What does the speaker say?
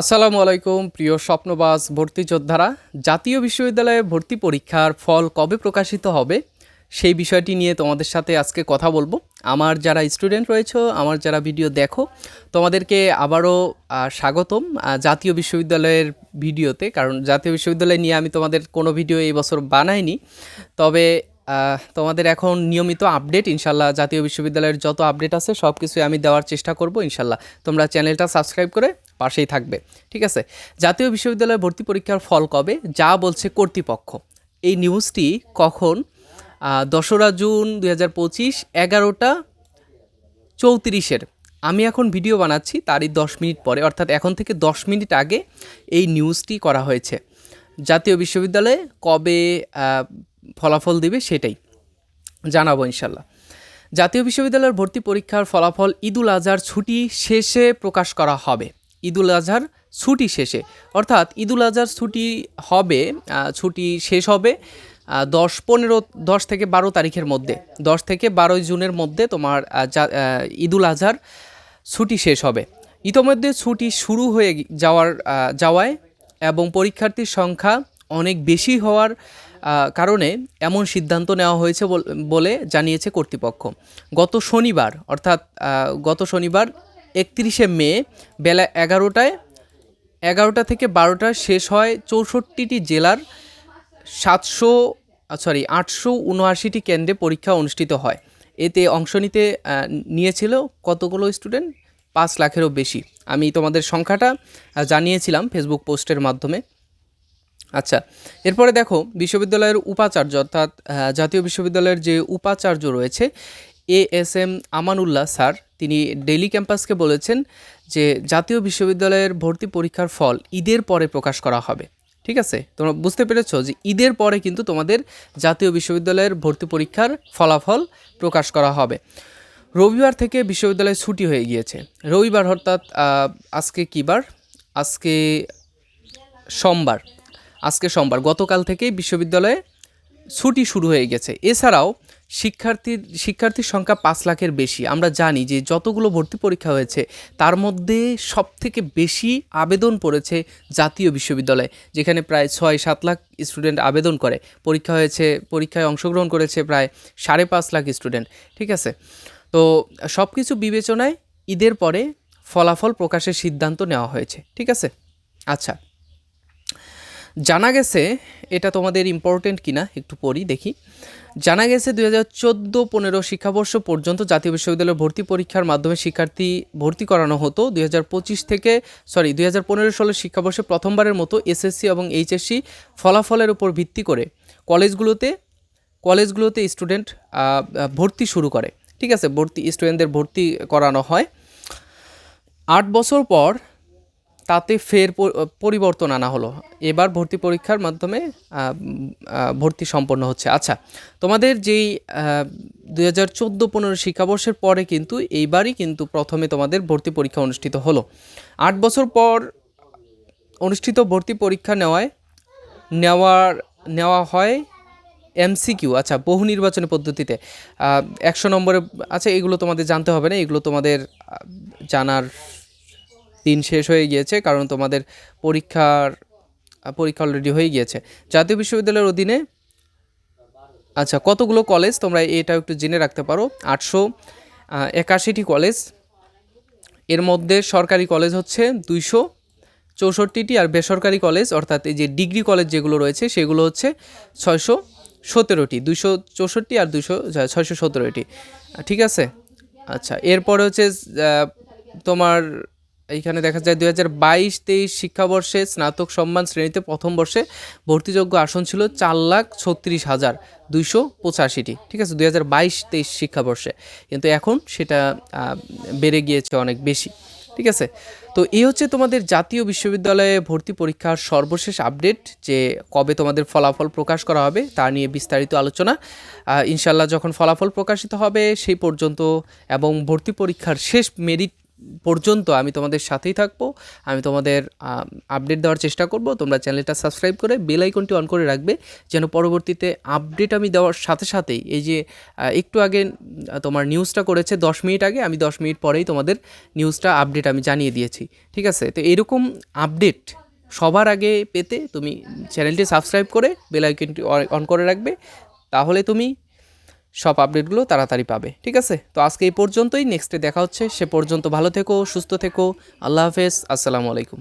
আসসালামু আলাইকুম, প্রিয় স্বপ্নবাস ভর্তি যোদ্ধারা। জাতীয় বিশ্ববিদ্যালয়ে ভর্তি পরীক্ষার ফল কবে প্রকাশিত হবে, সেই বিষয়টি নিয়ে তোমাদের সাথে আজকে কথা বলব। আমার যারা স্টুডেন্ট রয়েছে, আমার যারা ভিডিও দেখো, তোমাদেরকে আবারও স্বাগতম জাতীয় বিশ্ববিদ্যালয়ের ভিডিওতে। কারণ জাতীয় বিশ্ববিদ্যালয় নিয়ে আমি তোমাদের কোনো ভিডিও এই বছর বানাইনি। তবে তোমাদের এখন নিয়মিত আপডেট, ইনশাল্লাহ জাতীয় বিশ্ববিদ্যালয়ের যত আপডেট আছে সব কিছুই আমি দেওয়ার চেষ্টা করব, ইনশাল্লাহ। তোমরা চ্যানেলটা সাবস্ক্রাইব করে পাশেই থাকবে। ঠিক আছে? জাতীয় বিশ্ববিদ্যালয়ে ভর্তি পরীক্ষার ফল কবে? যা বলছে কর্তৃপক্ষ। এই নিউজটি কখন? দোসরা জুন দুই হাজার পঁচিশ, এগারোটা চৌত্রিশের। আমি এখন ভিডিও বানাচ্ছি, তারই দশ মিনিট পরে, অর্থাৎ এখন থেকে দশ মিনিট আগে এই নিউজটি করা হয়েছে। জাতীয় বিশ্ববিদ্যালয়ে কবে ফলাফল দিবে সেটাই জানাব ইনশাল্লাহ জাতীয় বিশ্ববিদ্যালয়ের ভর্তি পরীক্ষার ফলাফল ঈদুল আজহার ছুটি শেষে প্রকাশ করা হবে। ঈদুল আজহার ছুটি শেষে। অর্থাৎ ঈদুল আজহার ছুটি হবে ছুটি শেষ হবে দশ পনেরো, দশ থেকে বারো তারিখের মধ্যে। দশ থেকে বারোই জুনের মধ্যে তোমার ঈদুল আজহার ছুটি শেষ হবে। ইতোমধ্যে ছুটি শুরু হয়ে যাওয়ার যাওয়ায় এবং পরীক্ষার্থীর সংখ্যা অনেক বেশি হওয়ার কারণে এমন সিদ্ধান্ত নেওয়া হয়েছে বলে জানিয়েছে কর্তৃপক্ষ। গত শনিবার, অর্থাৎ গত শনিবার একত্রিশে মে, বেলা এগারোটায়, এগারোটা থেকে বারোটা শেষ হয় চৌষট্টিটি জেলার সাতশো সরি আটশো উনআশিটি কেন্দ্রে পরীক্ষা অনুষ্ঠিত হয়। এতে অংশ নিতে নিয়েছিল কতগুলো স্টুডেন্ট? পাঁচ লাখেরও বেশি। আমি তোমাদের সংখ্যাটা জানিয়েছিলাম ফেসবুক পোস্টের মাধ্যমে। আচ্ছা এরপরে দেখো, বিশ্ববিদ্যালয়ের উপাচার্য, অর্থাৎ জাতীয় বিশ্ববিদ্যালয়ের যে উপাচার্য রয়েছে A S M Amanullah sir, তিনি ডেইলি ক্যাম্পাসকে বলেছেন যে জাতীয় বিশ্ববিদ্যালয়ের ভর্তি পরীক্ষার ফল ঈদের পরে প্রকাশ করা হবে। ঠিক আছে? তোমরা বুঝতে পেরেছ যে ঈদের পরে কিন্তু তোমাদের জাতীয় বিশ্ববিদ্যালয়ের ভর্তি পরীক্ষার ফলাফল প্রকাশ করা হবে। রবিবার থেকে বিশ্ববিদ্যালয় ছুটি হয়ে গিয়েছে। রবিবার অর্থাৎ আজকে কী বার? আজকে সোমবার। আজকে সোমবার। গতকাল থেকেই বিশ্ববিদ্যালয়ে ছুটি শুরু হয়ে গেছে। এছাড়াও শিক্ষার্থীর শিক্ষার্থীর সংখ্যা পাঁচ লাখের বেশি। আমরা জানি যে যতগুলো ভর্তি পরীক্ষা হয়েছে, তার মধ্যে সব থেকে বেশি আবেদন পড়েছে জাতীয় বিশ্ববিদ্যালয়ে, যেখানে প্রায় ছয় সাত লাখ স্টুডেন্ট আবেদন করে। পরীক্ষা হয়েছে, পরীক্ষায় অংশগ্রহণ করেছে প্রায় সাড়ে পাঁচ লাখ স্টুডেন্ট, ঠিক আছে? তো সব কিছু বিবেচনায় ঈদের পরে ফলাফল প্রকাশের সিদ্ধান্ত নেওয়া হয়েছে, ঠিক আছে? আচ্ছা জানা গেছে, এটা তোমাদের ইম্পর্টেন্ট কিনা একটু পড়ি, দেখি। জানা গেছে দুই হাজার চোদ্দ পনেরো শিক্ষাবর্ষ পর্যন্ত জাতীয় বিশ্ববিদ্যালয়ে ভর্তি পরীক্ষার মাধ্যমে শিক্ষার্থী ভর্তি করানো হতো। দুই হাজার পঁচিশ থেকে সরি দুই হাজার পনেরো সালের শিক্ষাবর্ষে প্রথমবারের মতো এসএসসি এবং এইচএসসি ফলাফলের উপর ভিত্তি করে কলেজগুলোতে কলেজগুলোতে স্টুডেন্ট ভর্তি শুরু করে। ঠিক আছে, ভর্তি স্টুডেন্টদের ভর্তি করানো হয়। আট বছর পর তাতে ফের পরিবর্তন আনা হলো। এবার ভর্তি পরীক্ষার মাধ্যমে ভর্তি সম্পন্ন হচ্ছে। আচ্ছা তোমাদের যেই দুই হাজার চোদ্দ পনেরো শিক্ষাবর্ষের পরে কিন্তু এইবারই কিন্তু প্রথমে তোমাদের ভর্তি পরীক্ষা অনুষ্ঠিত হলো। আট বছর পর অনুষ্ঠিত ভর্তি পরীক্ষা নেওয়ায়, নেওয়ার, নেওয়া হয় এমসিকিউ আচ্ছা বহু নির্বাচনী পদ্ধতিতে। একশো নম্বরে আচ্ছা এগুলো তোমাদের জানতে হবে না, এগুলো তোমাদের জানার দিন শেষ হয়ে গিয়েছে, কারণ তোমাদের পরীক্ষার পরীক্ষা অলরেডি হয়ে গিয়েছে। জাতীয় বিশ্ববিদ্যালয়ের অধীনে আচ্ছা কতগুলো কলেজ তোমরা এটাও একটু জেনে রাখতে পারো। আটশো একাশিটি কলেজের মধ্যে সরকারি কলেজ হচ্ছে দুইশো চৌষট্টিটি আর বেসরকারি কলেজ অর্থাৎ এই যে ডিগ্রি কলেজ যেগুলো রয়েছে, সেগুলো হচ্ছে ছয়শো সতেরোটি, দুইশো চৌষট্টি আর দুশো ছয়শো সতেরোটি। ঠিক আছে? আচ্ছা এরপরে হচ্ছে তোমার এইখানে দেখা যায় দুই হাজার বাইশ, তেইশ শিক্ষাবর্ষে স্নাতক সম্মান শ্রেণীতে প্রথম বর্ষে ভর্তিযোগ্য আসন ছিল চার লাখ ছত্রিশ হাজার দুইশো পঁচাশিটি, ঠিক আছে? দুই হাজার বাইশ, তেইশ শিক্ষাবর্ষে। কিন্তু এখন সেটা বেড়ে গিয়েছে অনেক বেশি, ঠিক আছে? তো এই হচ্ছে তোমাদের জাতীয় বিশ্ববিদ্যালয়ে ভর্তি পরীক্ষার সর্বশেষ আপডেট, যে কবে তোমাদের ফলাফল প্রকাশ করা হবে তা নিয়ে বিস্তারিত আলোচনা। ইনশাল্লাহ যখন ফলাফল প্রকাশিত হবে সেই পর্যন্ত এবং ভর্তি পরীক্ষার শেষ মেরিট পর্যন্ত আমি তোমাদের সাথেই থাকব। আমি তোমাদের আপডেট দেওয়ার চেষ্টা করব। তোমরা চ্যানেলটা সাবস্ক্রাইব করে বেল আইকনটি অন করে রাখবে, যেন পরবর্তীতে আপডেট আমি দেওয়ার সাথে সাথেই এই যে একটু আগে তোমার নিউজটা করেছে দশ মিনিট আগে, আমি দশ মিনিট পরেই তোমাদের নিউজটা আপডেট আমি জানিয়ে দিয়েছি। ঠিক আছে? তো এরকম আপডেট সবার আগে পেতে তুমি চ্যানেলটি সাবস্ক্রাইব করে বেল আইকনটি অন করে রাখবে। তাহলে তুমি সব আপডেটগুলো তাড়াতাড়ি পাবে, ঠিক আছে? তো আজকে এই পর্যন্তই নেক্সটে দেখা হচ্ছে, সে পর্যন্ত ভালো থেকো, সুস্থ থেকো, আল্লাহ হাফেজ, আসসালামু আলাইকুম।